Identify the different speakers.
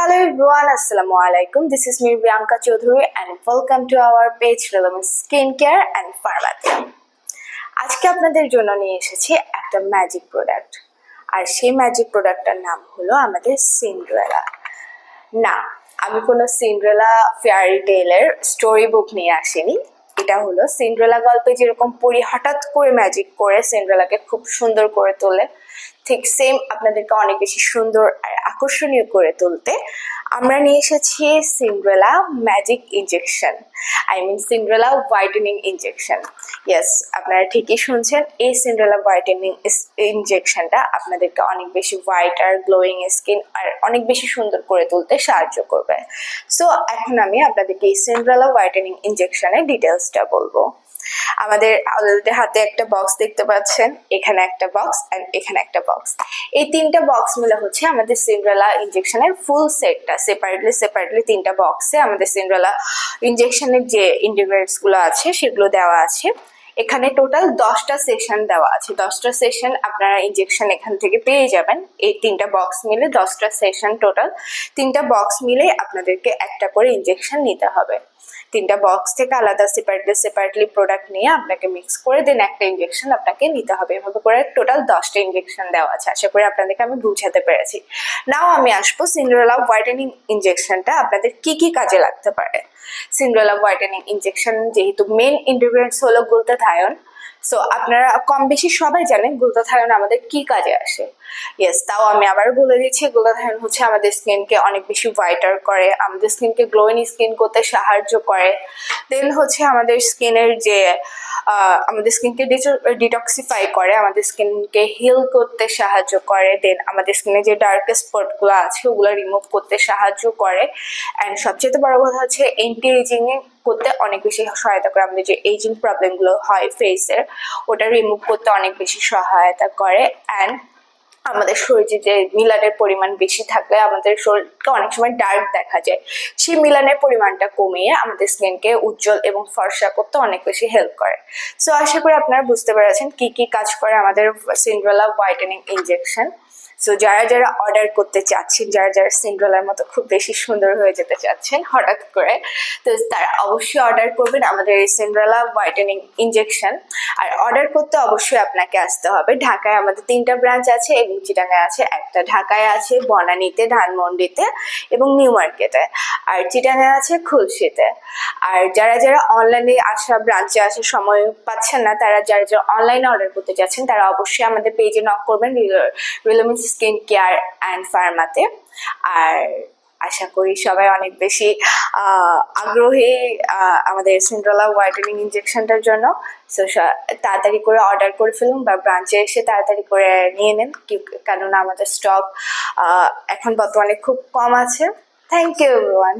Speaker 1: Hello everyone, Assalamu alaikum. This is me Priyanka Chaudhary and welcome to our page Relevant Skincare and Pharmacy. আজকে আপনাদের জন্য নিয়ে এসেছি একটা ম্যাজিক প্রোডাক্ট আর সেই ম্যাজিক প্রোডাক্টটার নাম হলো আমাদের সিন্ড্রেলা না আমি কোনো সিন্ড্রেলা ফেয়ারি টেলের স্টোরি বুক নিয়ে আসিনি এটা হলো সিন্ড্রেলা গল্পে যেরকম পরি হঠাৎ করে ম্যাজিক করে সিন্ড্রেলাকে খুব সুন্দর করে তোলে, ঠিক সেম আপনাদেরকে অনেক বেশি সুন্দর আর আকর্ষণীয় করে তুলতে আমরা নিয়ে এসেছি Cinderella magic injection. I mean Cinderella whitening injection yes আপনারা ঠিকই শুনছেন, এই সিন্ড্রেলা হোয়াইটেনিং ইনজেকশনটা আপনাদেরকে অনেক বেশি হোয়াইট আর গ্লোয়িং স্কিন আর অনেক বেশি সুন্দর করে তুলতে সাহায্য করবে। সো এখন আমি আপনাদেরকে এই সিন্ড্রেলা হোয়াইটেনিং ইনজেকশনের ডিটেলসটা বলব। আমাদের আমাদের হাতে একটা বক্স দেখতে পাচ্ছেন, এখানে একটা বক্স অ্যান্ড এখানে একটা বক্স এই তিনটা বক্স মিলে হচ্ছে আমাদের সিন্ড্রেলা ইনজেকশনের ফুল সেটটা সেপারেটলি সেপারেটলি তিনটা বক্সে আমাদের সিন্ড্রেলা ইনজেকশনের যে ইনগ্রিডিয়েন্টসগুলো আছে, সেগুলো দেওয়া আছে। এখানে টোটাল দশটা সেশন দেওয়া আছে। দশটা সেশন আপনারা ইনজেকশন এখান থেকে পেয়ে যাবেন। এই তিনটা বক্স মিলে দশটা সেশন টোটাল তিনটা বক্স মিলে আপনাদেরকে একটা করে ইনজেকশন নিতে হবে। তিনটা বক্স থেকে আলাদা সেপারেটলি সেপারেটলি প্রোডাক্ট নিয়ে আপনাকে মিক্স করে দেন একটা ইঞ্জেকশন আপনাকে নিতে হবে। এভাবে করে টোটাল দশটা ইঞ্জেকশন দেওয়া আছে। আশা করি আপনাদেরকে আমি বুঝাতে পেরেছি। নাও আমি আসব সিন্ড্রোলা হোয়াইটেনিং ইঞ্জেকশনটা আপনাদের কি কি কাজে লাগতে পারে? সিন্ড্রোলা হোয়াইটেনিং ইঞ্জেকশন যেহেতু মেন ইনগ্রিডিয়েন্টস হলো গ্লুতাথায়ন সো আপনারা কম বেশি সবাই জানেন গ্লুতাথায়ন আমাদের কি কাজে আসে। ইয়েস তাও আমি আবার বলে দিচ্ছি গ্লুতাথায়ন হচ্ছে আমাদের স্কিনকে অনেক বেশি হোয়াইটার করে, আমাদের স্কিনকে গ্লোয়িং স্কিন করতে সাহায্য করে। দেন হচ্ছে আমাদের স্কিনের যে আমাদের স্কিনকে ডিটক্সিফাই করে, আমাদের স্কিনকে হিল করতে সাহায্য করে দেন আমাদের স্কিনে যে ডার্ক স্পটগুলো আছে, ওগুলো রিমুভ করতে সাহায্য করে। অ্যান্ড সবচেয়ে বড় কথা হচ্ছে এন্টি এজিং করতে অনেক বেশি সহায়তা করে, আমাদের যে এজিং প্রবলেমগুলো হয় ফেসের ওটা রিমুভ করতে অনেক বেশি সহায়তা করে। অ্যান্ড আমাদের শরীরে যে মিলানের পরিমাণ বেশি থাকলে আমাদের শরীরকে অনেক সময় ডার্ক দেখা যায়। সেই মিলানের পরিমাণটা কমিয়ে আমাদের স্কিনকে উজ্জ্বল এবং ফর্সা করতে অনেক বেশি হেল্প করে। সো আশা করি আপনারা বুঝতে পেরেছেন কি কি কাজ করে আমাদের সিন্ড্রেলা হোয়াইটেনিং ইনজেকশন সো যারা যারা অর্ডার করতে চাচ্ছেন, যারা যারা সিন্ড্রোলার মতো খুব বেশি সুন্দর হয়ে যেতে চাচ্ছেন, হঠাৎ করে, তো তারা অবশ্যই অর্ডার করবেন আমাদের এই সিন্ড্রোলা হোয়াইটেনিং ইনজেকশন আর অর্ডার করতে অবশ্যই আপনাকে আসতে হবে। ঢাকায় আমাদের তিনটা ব্রাঞ্চ আছে, এবং চিটাঙ্গায় আছে একটা। ঢাকায় আছে, বনানীতে, ধানমন্ডিতে, এবং নিউ মার্কেটে। আর চিটাঙ্গায় আছে, খুলশিতে। আর যারা যারা অনলাইনে আসা ব্রাঞ্চে আসার সময় পাচ্ছেন না, তারা যারা যারা অনলাইনে অর্ডার করতে চাচ্ছেন তারা অবশ্যই আমাদের পেজে নক করবেন। রিলোমিন্স স্কিন কেয়ার অ্যান্ড ফার্মাতে আর আশা করি সবাই অনেক বেশি আগ্রহী আমাদের সিন্ড্রোলা হোয়াইটেনিং ইনজেকশনটার জন্য। সো, তাড়াতাড়ি করে অর্ডার করে ফেলুন বা ব্রাঞ্চে এসে তাড়াতাড়ি করে নিয়ে নেন। কেননা আমাদের স্টক এখন বর্তমানে খুব কম আছে। Thank you everyone